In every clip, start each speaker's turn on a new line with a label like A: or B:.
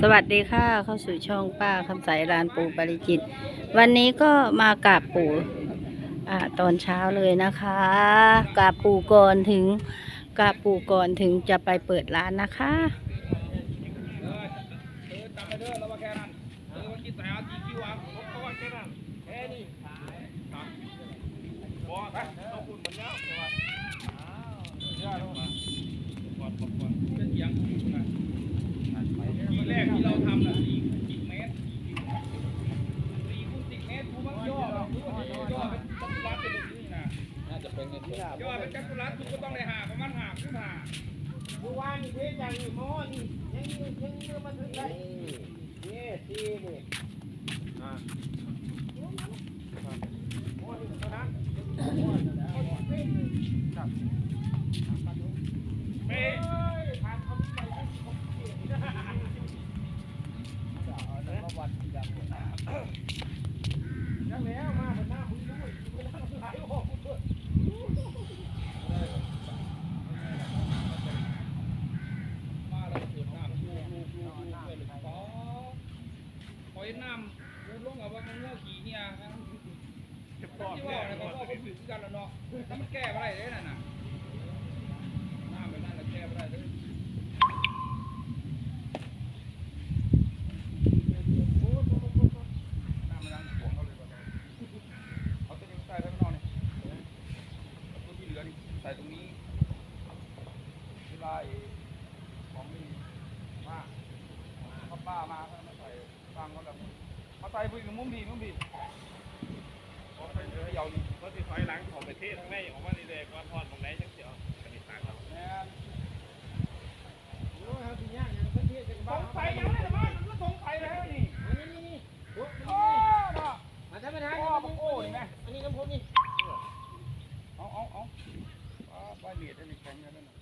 A: สวัสดีค่ะเข้าสู่ช่องป้าคำใสร้านปู่ปริจิต วันนี้ก็มากราบปู่อ่าตอนเช้าเลยนะคะกราบปู่ก่อนถึงกราบปู่ก่อนถึงจะไปเปิดร้านนะคะ
B: เออจำไปเด้อแล้วว่าแค่นั้นเออว่าคิดแต่เอาจีคิวอะผมก็ว่าแค่นั้นแค่นี้ครับบอกไปต้องคุณมันเนาะใช่ป่ะอ้าวเยอะแล้วมาก่อนก่อนก่อนจะเถียงคุณนะทีแรกที่เราทำน่ะสี่สิบเมตรสี่คูณสิบเมตรคูมันย่อคูมันย่อเป็นจักรวาลเป็นแบบนี้นะ
C: น่าจะเป็นเงินสด
B: ย่อเป็นจักรวาลคุณก็ต้องได้หาประมาณหาคุณหา
D: เมื่านี่เพชรอย่างนี้มอนี่ยังยังยังมาถึงได้นี่ที่นี่หมอนี่เท่านั้น
B: เป๊ะ
D: ทางเขาไปยังแล้วมาเป็นหน้ามึงด้วยไหลออกเพื่อ
B: มาแล้วเกิดน้ำลูกลูกลูกลูกเลยลูกป๋อ พอเห็นน้ำลูกลงกับว่ามันเงือกขี่เนี่ยที่ว่าเนี่ยเขาก็เขาผิดกันแล้วเนาะถ้ามันแก้ไม่ได้เลยนั่นน่ะน้ำแบบนั้นแก้ไม่ได้เลยน้ำมันดังขวงเขาเลยว่าเอาตัวนี้ใส่ไปข้างนอกเนี่ยตัวที่เหลือนี่ใส่ตรงนี้เวลา ของมีมาเขาป้ามาเขามาใส่ฟังเขาแบบ มาใส่พื้นมุ้งดีมุ้งดีขอไปเยาวนี่
C: ก็สิถอยหลังของประเทศทั้งในออกมาดีเลยก่อนพอดของไหนจังเสียวกันอีกทางครับ
B: แม่น
D: โอ้ยเขาสิย่างอย่างเพื่อนเทศจัง
B: ส
D: บ้าง
B: สัยยังไงบ้างมันก็สงสัยแล้วนี่
D: นี่นี่นี่โอ้
B: โอ้เนาะ
D: มาท่านประธาน
B: พ่อบอกโอ้นี่ไหม
D: อันนี้น้ำพุนี่
B: เอาเอาเอาป้าป้าเหนียดอันนี้แข็งแล้วนั่นน่ะ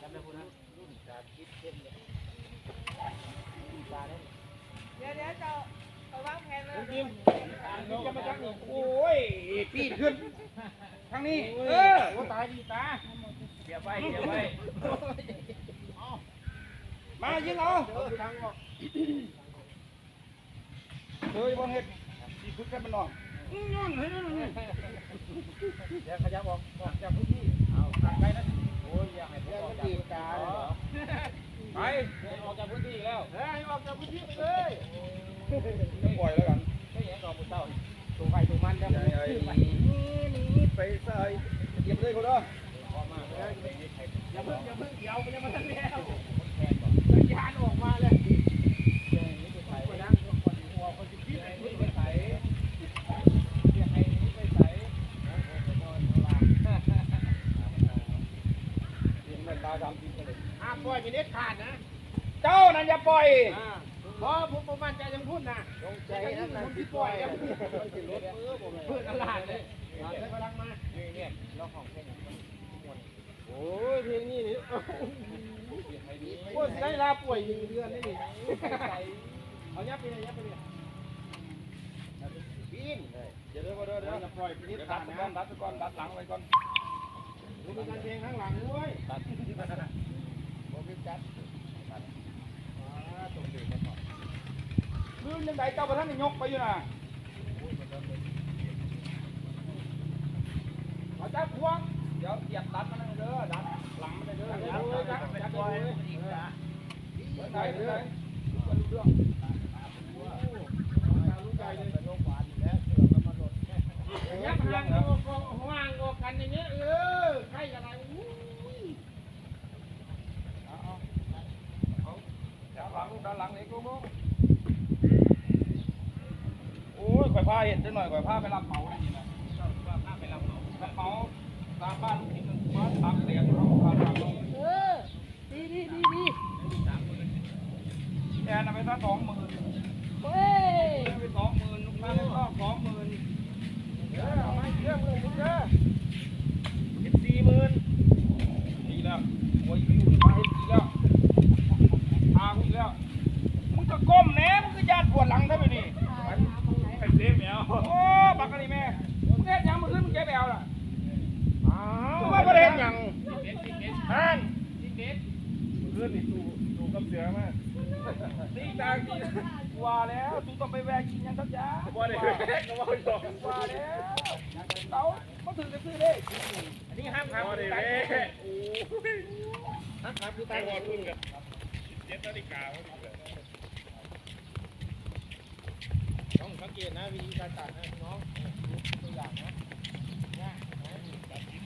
D: จำได้คุณนะรุ่นการคิดเข้มเลยปลาได้
E: เดี๋ยวเดี๋ยวจะ
B: โอ้ยปีนขึ้นทางนี้ เออ
D: โอ้ตายดีตา
B: เดี๋ยวไปเดี๋ยวไปมายิงเอา
D: เออทางออก
B: เฮ้ยบอลเห็ดดีพึ่งกันมันนอนนอนเฮ้ยนั่นนี่
D: เดี๋ยวขยับออกออกจากพื้นที่เอาทางไปนะโอ้ยอยากให้ผมออกจากพื้นที่หรอ
B: ไป
D: ออกจากพื้นที่แล้วเฮ้ยออกจากพื้นที่ไปเลย
B: จะปล่อยแล้วกัน
D: ไม่อย่างดอกบุญเต้าตัวใครตัวมันแล้ว
B: ใหญ่ใหญ่นี่ไปใส่เก็บเลยเขาเด้อ
D: อย่าเพิ่งอย่าเพิ่งเดี๋ยวมันยังมาทันแล้วยานออกมาเลยไปนั่งคนหัวคนที่ไปใส่เดี๋ยวให้นี้ไปใส่
B: ยิงแม่ตาดำกินไปเลย
D: ห้ามปล่อยมีเน็ตขาดนะ
B: เจ้านั่นอย่าปล่อย
D: เพราะผมประมาณใจยังพูดนะลงใจนะคนที่ปล่อยยังพูดเพื่อนตลาดเลยใช้พลังมานี่เนี่ยเราของเพลงโอ้ยเพลงนี้นี่โอ้ยได้ลาป่วยหนึ่งเดือนนี่นี่เอายับไปเลยยับไปเลยปีน
B: เดี๋ยวเดี๋ยวเดี๋ยวเดี๋ยว
D: จะปล่อยไปนิด
B: เดี๋ยว
D: ขา
B: ดั
D: ด
B: ด
D: นะ
B: ไปก่อนดัดไปก่อนดัดหลังไว้ก่อน
D: มีการเพลงข้างหลังด้วยผมจัด
B: ลื่นยังไงเจ้าประธานนี่ยกไปอยู่น่ะเอาจับพวงเดี๋ยวเสียบดัดมันเลยเด้อดัดหลังมันเลยเด้อดัดดัดดัดดัดเลยเปิดไหนเปิดไหนเปิดเรื่อง
D: ยับห่างห่างออกกันอย่างเงี้ยเออใครอะไร
B: เอาเอาเอาเดี๋ยวหลังด้านหลังนี่กูมึง ผ้าเห็นจังหน่อยก่อยพาไปรับเหมาได้ยินนะพาไปรับเหมารับเหมาตามบ้านลูกชิ้นนึงมาสามเสียงเขาพาไปรับเหมา
E: เออ ดีดีดีดี
B: แอนเอาไปสักสองหมื่น
E: เฮ้ย
B: เอาไปสองหมื่นลูกค้าก็สองหมื่น
D: เออเอาไม่เชื่อเลยมึงเด้อ
B: เห็นสี่หมื่นดีแล้วโอ้ยอยู่มาเห็นดีแล้วพากูอีกแล้วมึงจะก้มแหนมึงก็ญาติปวดหลังเท่าไหร่นี่
C: ไอ้เจ๊แมว
B: โอ้บักกะนี่แม่มึงเฮ็ดหยังมึงขึ้นมึงเจ็บแอวล่ะ
D: อ้า
B: มึงว่าประเด็นหยัง
C: เด็ดเด็ด
B: ฮัน
C: เด็ดเพื่อนนี่สู่สู่กับสือมา
B: นี่ตางนี่ว่าแล้วตูต้องไปแวะกินยังสักยาง
C: บ่ได้แม่ก็บ่ยอม
B: ว่าแล้วเต้าก็ถึงจะซื้อเลขอันนี้ห้าม
C: บ่
B: ทำ
C: ได้แม่
B: ย
C: โอ้
B: ห้ามทำคือตาย
C: ฮอดพุ่นกัน7นาฬิกา
B: ต้องสังเกตนะวิธีการตัดนะน้องตัวอย่างนะ